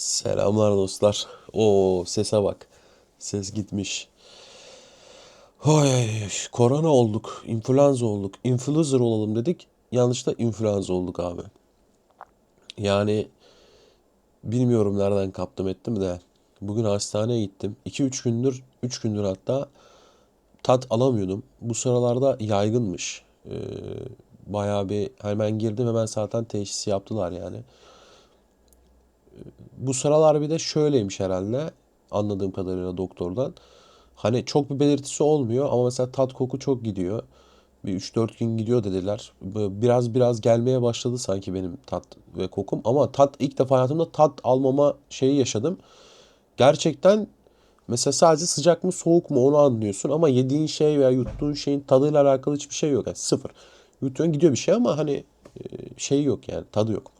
Selamlar dostlar. Oo sese bak. Ses gitmiş. Ay. korona olduk, influenza olduk, influencer olalım dedik. Yanlışta influenza olduk abi. Yani bilmiyorum nereden kaptım ettim de. Bugün hastaneye gittim. 2-3 gündür, 3 gündür hatta tat alamıyordum. Bu sıralarda yaygınmış. Ee, bayağı bir hemen girdim hemen zaten teşhisi yaptılar yani. Bu sıralar bir de şöyleymiş herhalde anladığım kadarıyla doktordan. Hani çok bir belirtisi olmuyor ama mesela tat koku çok gidiyor. Bir üç dört gün gidiyor dediler. Biraz biraz gelmeye başladı sanki benim tat ve kokum. Ama tat ilk defa hayatımda tat almama şeyi yaşadım. Gerçekten mesela sadece sıcak mı soğuk mu onu anlıyorsun. Ama yediğin şey veya yuttuğun şeyin tadıyla alakalı hiçbir şey yok. Yani sıfır. Yutuyorsun gidiyor bir şey ama hani e, şey yok yani tadı yok.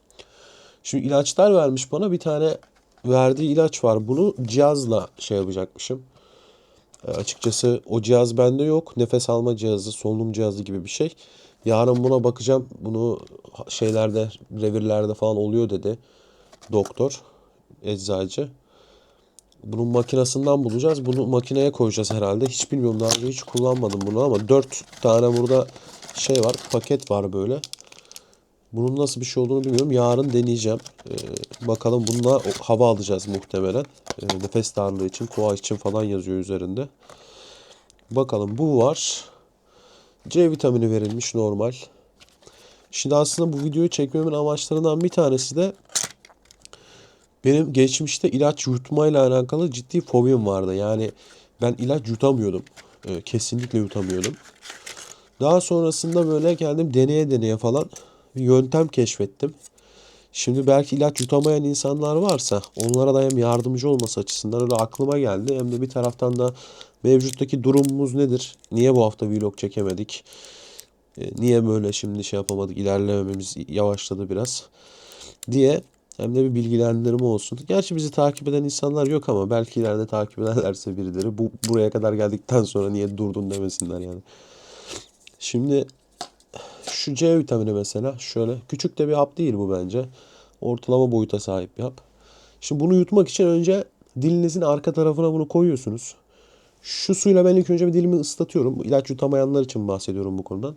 Şimdi ilaçlar vermiş bana. Bir tane verdiği ilaç var. Bunu cihazla şey yapacakmışım. E, açıkçası o cihaz bende yok. Nefes alma cihazı, solunum cihazı gibi bir şey. Yarın buna bakacağım. Bunu şeylerde, revirlerde falan oluyor dedi doktor, eczacı. Bunun makinesinden bulacağız. Bunu makineye koyacağız herhalde. Hiç bilmiyorum daha önce hiç kullanmadım bunu ama 4 tane burada şey var, paket var böyle. Bunun nasıl bir şey olduğunu bilmiyorum. Yarın deneyeceğim. Ee, bakalım bununla hava alacağız muhtemelen. Ee, nefes darlığı için, koa için falan yazıyor üzerinde. Bakalım bu var. C vitamini verilmiş normal. Şimdi aslında bu videoyu çekmemin amaçlarından bir tanesi de benim geçmişte ilaç yutmayla alakalı ciddi fobim vardı. Yani ben ilaç yutamıyordum. Ee, kesinlikle yutamıyordum. Daha sonrasında böyle kendim deneye deneye falan bir yöntem keşfettim. Şimdi belki ilaç yutamayan insanlar varsa onlara da hem yardımcı olması açısından öyle aklıma geldi. Hem de bir taraftan da mevcuttaki durumumuz nedir? Niye bu hafta vlog çekemedik? E, Niye böyle şimdi şey yapamadık? İlerlememiz yavaşladı biraz diye hem de bir bilgilendirme olsun. Gerçi bizi takip eden insanlar yok ama belki ileride takip ederlerse birileri bu buraya kadar geldikten sonra niye durdun demesinler yani. Şimdi şu C vitamini mesela şöyle küçük de bir hap değil bu bence. Ortalama boyuta sahip bir hap. Şimdi bunu yutmak için önce dilinizin arka tarafına bunu koyuyorsunuz. Şu suyla ben ilk önce bir dilimi ıslatıyorum. İlaç yutamayanlar için bahsediyorum bu konudan.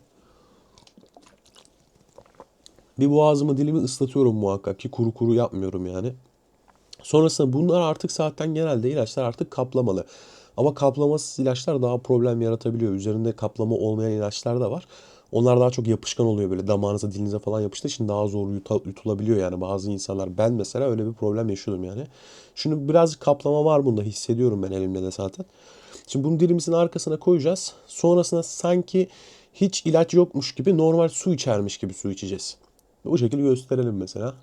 Bir boğazımı dilimi ıslatıyorum muhakkak ki kuru kuru yapmıyorum yani. Sonrasında bunlar artık zaten genelde ilaçlar artık kaplamalı. Ama kaplamasız ilaçlar daha problem yaratabiliyor. Üzerinde kaplama olmayan ilaçlar da var. Onlar daha çok yapışkan oluyor böyle damağınıza dilinize falan yapıştığı için daha zor yuta- yutulabiliyor yani bazı insanlar. Ben mesela öyle bir problem yaşıyordum yani. Şimdi biraz kaplama var bunda hissediyorum ben elimde de zaten. Şimdi bunu dilimizin arkasına koyacağız. Sonrasında sanki hiç ilaç yokmuş gibi normal su içermiş gibi su içeceğiz. Bu şekilde gösterelim mesela.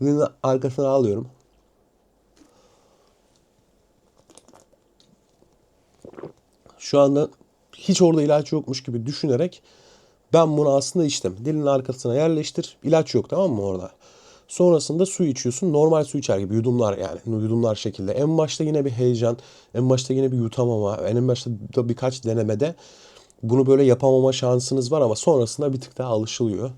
Dilimin arkasına alıyorum. Şu anda hiç orada ilaç yokmuş gibi düşünerek ben bunu aslında içtim. Dilin arkasına yerleştir. İlaç yok tamam mı orada? Sonrasında su içiyorsun. Normal su içer gibi yudumlar yani. Yudumlar şekilde. En başta yine bir heyecan. En başta yine bir yutamama. En başta da birkaç denemede bunu böyle yapamama şansınız var ama sonrasında bir tık daha alışılıyor.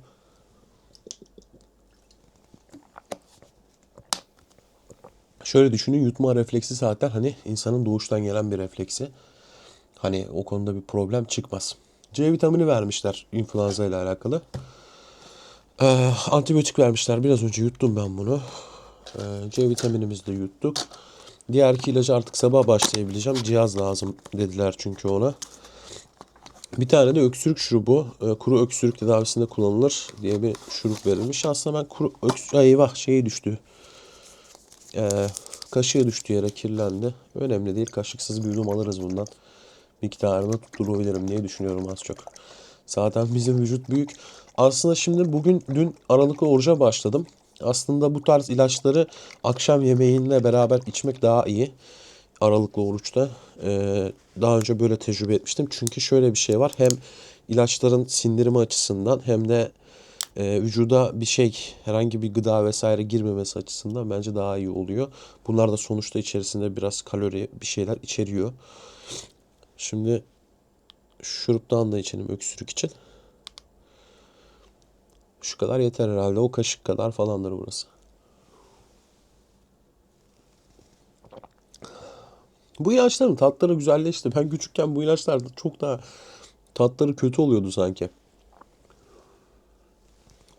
Şöyle düşünün yutma refleksi zaten hani insanın doğuştan gelen bir refleksi. Hani o konuda bir problem çıkmaz. C vitamini vermişler influenza ile alakalı. Ee, antibiyotik vermişler. Biraz önce yuttum ben bunu. Ee, C vitaminimizi de yuttuk. Diğer iki ilacı artık sabah başlayabileceğim. Cihaz lazım dediler çünkü ona. Bir tane de öksürük şurubu, e, kuru öksürük tedavisinde kullanılır diye bir şurup verilmiş. Aslında ben kuru öksürük, eyvah şeyi düştü. Ee, kaşığı düştü yere kirlendi. Önemli değil. Kaşıksız bir yudum alırız bundan. Miktarını tutturabilirim diye düşünüyorum az çok. Zaten bizim vücut büyük. Aslında şimdi bugün dün aralıklı oruca başladım. Aslında bu tarz ilaçları akşam yemeğinle beraber içmek daha iyi. Aralıklı oruçta. Ee, daha önce böyle tecrübe etmiştim. Çünkü şöyle bir şey var. Hem ilaçların sindirimi açısından hem de e, vücuda bir şey herhangi bir gıda vesaire girmemesi açısından bence daha iyi oluyor. Bunlar da sonuçta içerisinde biraz kalori bir şeyler içeriyor. Şimdi şuruptan da içelim öksürük için. Şu kadar yeter herhalde. O kaşık kadar falandır burası. Bu ilaçların tatları güzelleşti. Ben küçükken bu ilaçlarda çok daha tatları kötü oluyordu sanki.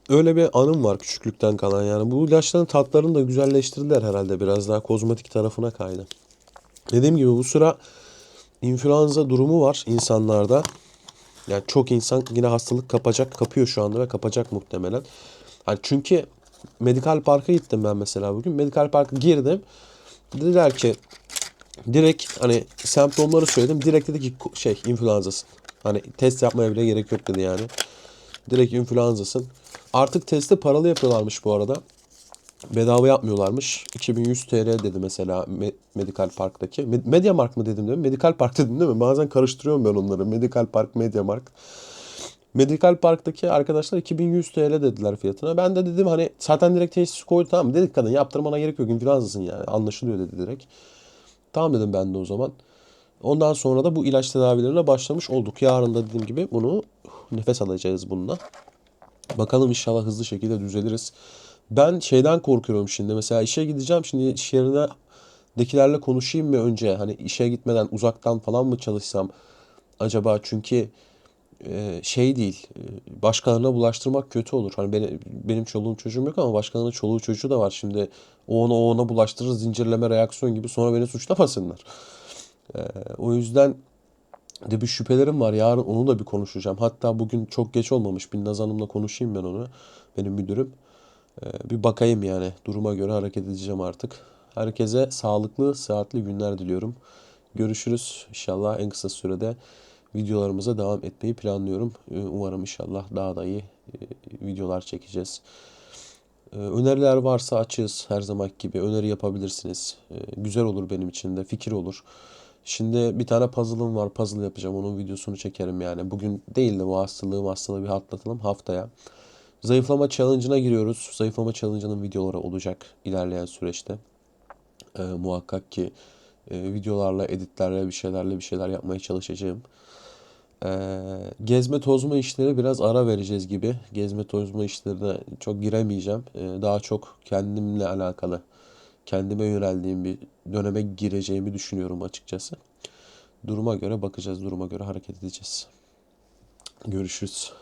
Öyle bir anım var küçüklükten kalan yani. Bu ilaçların tatlarını da güzelleştirdiler herhalde biraz daha kozmetik tarafına kaydı. Dediğim gibi bu sıra influenza durumu var insanlarda. Yani çok insan yine hastalık kapacak, kapıyor şu anda ve kapacak muhtemelen. Hani çünkü Medikal Park'a gittim ben mesela bugün. Medikal Park'a girdim. Dediler ki direkt hani semptomları söyledim. Direkt dedi ki şey influenza'sın. Hani test yapmaya bile gerek yok dedi yani. Direkt influenza'sın. Artık testi paralı yapıyorlarmış bu arada. Bedava yapmıyorlarmış. 2100 TL dedi mesela Me- Medikal Park'taki. Me- Media Mark mı dedim değil mi? Medikal Park dedim değil mi? Bazen karıştırıyorum ben onları. Medikal Park, Media Mark. Medikal Park'taki arkadaşlar 2100 TL dediler fiyatına. Ben de dedim hani zaten direkt teşhis koydu tamam dedik kadın yaptırmana gerek yok influenza'sın yani anlaşılıyor dedi direkt. Tamam dedim ben de o zaman. Ondan sonra da bu ilaç tedavilerine başlamış olduk. Yarın da dediğim gibi bunu nefes alacağız bununla. Bakalım inşallah hızlı şekilde düzeliriz. Ben şeyden korkuyorum şimdi. Mesela işe gideceğim. Şimdi iş yerindekilerle konuşayım mı önce? Hani işe gitmeden uzaktan falan mı çalışsam acaba? Çünkü e, şey değil. e, Başkalarına bulaştırmak kötü olur. Hani benim, benim çoluğum çocuğum yok ama başkalarının çoluğu çocuğu da var. Şimdi o ona o ona bulaştırır zincirleme reaksiyon gibi sonra beni suçlamasınlar. E, o yüzden de bir şüphelerim var. Yarın onu da bir konuşacağım. Hatta bugün çok geç olmamış. Binnaz Hanım'la konuşayım ben onu. Benim müdürüm. Ee, bir bakayım yani. Duruma göre hareket edeceğim artık. Herkese sağlıklı, sıhhatli günler diliyorum. Görüşürüz. İnşallah en kısa sürede videolarımıza devam etmeyi planlıyorum. Ee, Umarım inşallah daha da iyi e, videolar çekeceğiz. Ee, Öneriler varsa açığız her zaman gibi. Öneri yapabilirsiniz. Güzel olur benim için de. Fikir olur. Şimdi bir tane puzzle'ım var. Puzzle yapacağım. Onun videosunu çekerim yani. Bugün değil de bu hastalığı hastalığı bir atlatalım haftaya. Zayıflama challenge'ına giriyoruz. Zayıflama challenge'ının videoları olacak ilerleyen süreçte. Ee, muhakkak ki e, videolarla, editlerle, bir şeylerle bir şeyler yapmaya çalışacağım. Ee, gezme tozma işleri biraz ara vereceğiz gibi. Gezme tozma işlerine çok giremeyeceğim. Ee, daha çok kendimle alakalı, kendime yöneldiğim bir döneme gireceğimi düşünüyorum açıkçası. Duruma göre bakacağız, duruma göre hareket edeceğiz. Görüşürüz.